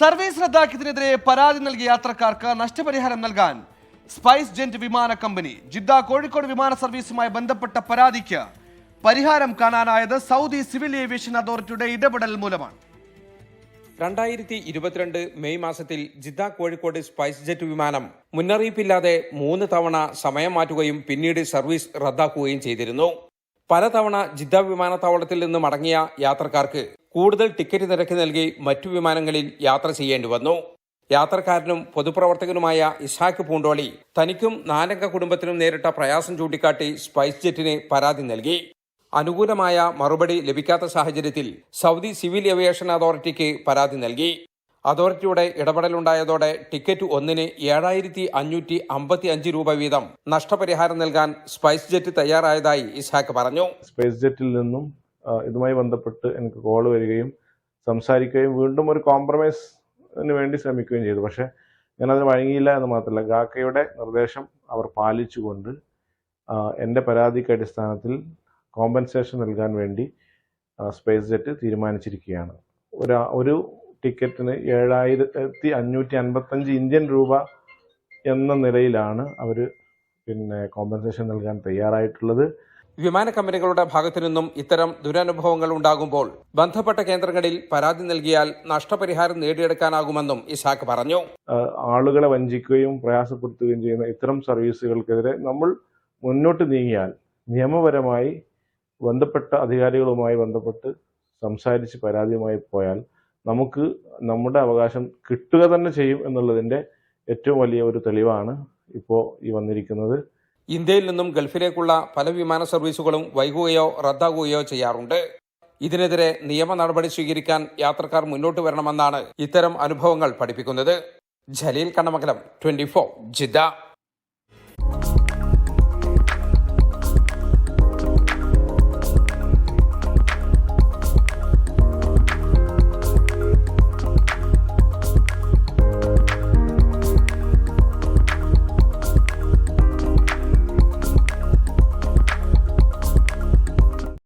Service റദ്ദാക്കിയതിനെതിരെ പരാതി നൽകിയ യാത്രക്കാർക്ക് നഷ്ടപരിഹാരം നൽകാൻ സ്പൈസ് ജെറ്റ് വിമാന കമ്പനി ജിദ്ദ കോഴിക്കോട് വിമാന സർവീസുമായി ബന്ധപ്പെട്ട പരാതിക്ക് പരിഹാരം കാണാനായത് സൗദി സിവിൽ ഏവിയേഷൻ അതോറിറ്റിയുടെ ഇടപെടൽ മൂലമാണ്. രണ്ടായിരത്തി ഇരുപത്തിരണ്ട് മെയ് മാസത്തിൽ ജിദ്ദ കോഴിക്കോട് സ്പൈസ് ജെറ്റ് വിമാനം മുന്നറിയിപ്പില്ലാതെ മൂന്ന് തവണ സമയം മാറ്റുകയും പിന്നീട് സർവീസ് റദ്ദാക്കുകയും ചെയ്തിരുന്നു. പലതവണ ജിദ്ദ വിമാനത്താവളത്തിൽ നിന്ന് മടങ്ങിയ യാത്രക്കാർക്ക് കൂടുതൽ ടിക്കറ്റ് നിരക്ക് നൽകി മറ്റു വിമാനങ്ങളിൽ യാത്ര ചെയ്യേണ്ടി വന്നു. യാത്രക്കാരനും പൊതുപ്രവർത്തകനുമായ ഇസാഖ് പൂണ്ടോളി തനിക്കും നാലംഗ കുടുംബത്തിനും നേരിട്ട പ്രയാസം ചൂണ്ടിക്കാട്ടി സ്പൈസ് ജെറ്റിന് പരാതി നൽകി. അനുകൂലമായ മറുപടി ലഭിക്കാത്ത സാഹചര്യത്തിൽ സൗദി സിവിൽ ഏവിയേഷൻ അതോറിറ്റിക്ക് പരാതി നൽകി. അതോറിറ്റിയുടെ ഇടപെടലുണ്ടായതോടെ ടിക്കറ്റ് ഒന്നിന് ഏഴായിരത്തി അഞ്ഞൂറ്റി അമ്പത്തി അഞ്ച് രൂപ വീതം നഷ്ടപരിഹാരം നൽകാൻ സ്പൈസ് ജെറ്റ് തയ്യാറായതായി ഇസാഖ് പറഞ്ഞു. സ്പൈസ് ജെറ്റിൽ നിന്നും ഇതുമായി ബന്ധപ്പെട്ട് എനിക്ക് കോൾ വരികയും സംസാരിക്കുകയും വീണ്ടും ഒരു കോംപ്രമൈസിന് വേണ്ടി ശ്രമിക്കുകയും ചെയ്തു. പക്ഷേ ഞാനതിന് വഴങ്ങിയില്ല എന്ന് മാത്രമല്ല ഗാക്കയുടെ നിർദ്ദേശം അവർ പാലിച്ചുകൊണ്ട് എന്റെ പരാതിക്ക് അടിസ്ഥാനത്തിൽ കോമ്പൻസേഷൻ നൽകാൻ വേണ്ടി സ്പേസ് ജെറ്റ് തീരുമാനിച്ചിരിക്കുകയാണ്. ഒരു ഒരു ടിക്കറ്റിന് ഏഴായിരത്തി അഞ്ഞൂറ്റി അൻപത്തഞ്ച് ഇന്ത്യൻ രൂപ എന്ന നിലയിലാണ് അവർ പിന്നെ കോമ്പൻസേഷൻ നൽകാൻ തയ്യാറായിട്ടുള്ളത്. വിമാന കമ്പനികളുടെ ഭാഗത്തു നിന്നും ഇത്തരം ദുരനുഭവങ്ങൾ ഉണ്ടാകുമ്പോൾ ബന്ധപ്പെട്ട കേന്ദ്രങ്ങളിൽ പരാതി നൽകിയാൽ നഷ്ടപരിഹാരം നേടിയെടുക്കാനാകുമെന്നും ഇസാഖ് പറഞ്ഞു. ആളുകളെ വഞ്ചിക്കുകയും പ്രയാസപ്പെടുത്തുകയും ചെയ്യുന്ന ഇത്തരം സർവീസുകൾക്കെതിരെ നമ്മൾ മുന്നോട്ട് നീങ്ങിയാൽ നിയമപരമായി ബന്ധപ്പെട്ട അധികാരികളുമായി ബന്ധപ്പെട്ട് സംസാരിച്ച് പരാതിയുമായി പോയാൽ നമുക്ക് നമ്മുടെ അവകാശം കിട്ടുക തന്നെ ചെയ്യും എന്നുള്ളതിന്റെ ഏറ്റവും വലിയ ഒരു തെളിവാണ് ഇപ്പോൾ ഈ വന്നിരിക്കുന്നത്. ഇന്ത്യയിൽ നിന്നും ഗൾഫിലേക്കുള്ള പല വിമാന സർവീസുകളും വൈകുകയോ റദ്ദാകുകയോ ചെയ്യാറുണ്ട്. ഇതിനെതിരെ നിയമ നടപടി സ്വീകരിക്കാൻ യാത്രക്കാർ മുന്നോട്ട് വരണമെന്നാണ് ഇത്തരം അനുഭവങ്ങൾ പഠിപ്പിക്കുന്നത്. Jaleel Kannamangalam twenty four Jeddah.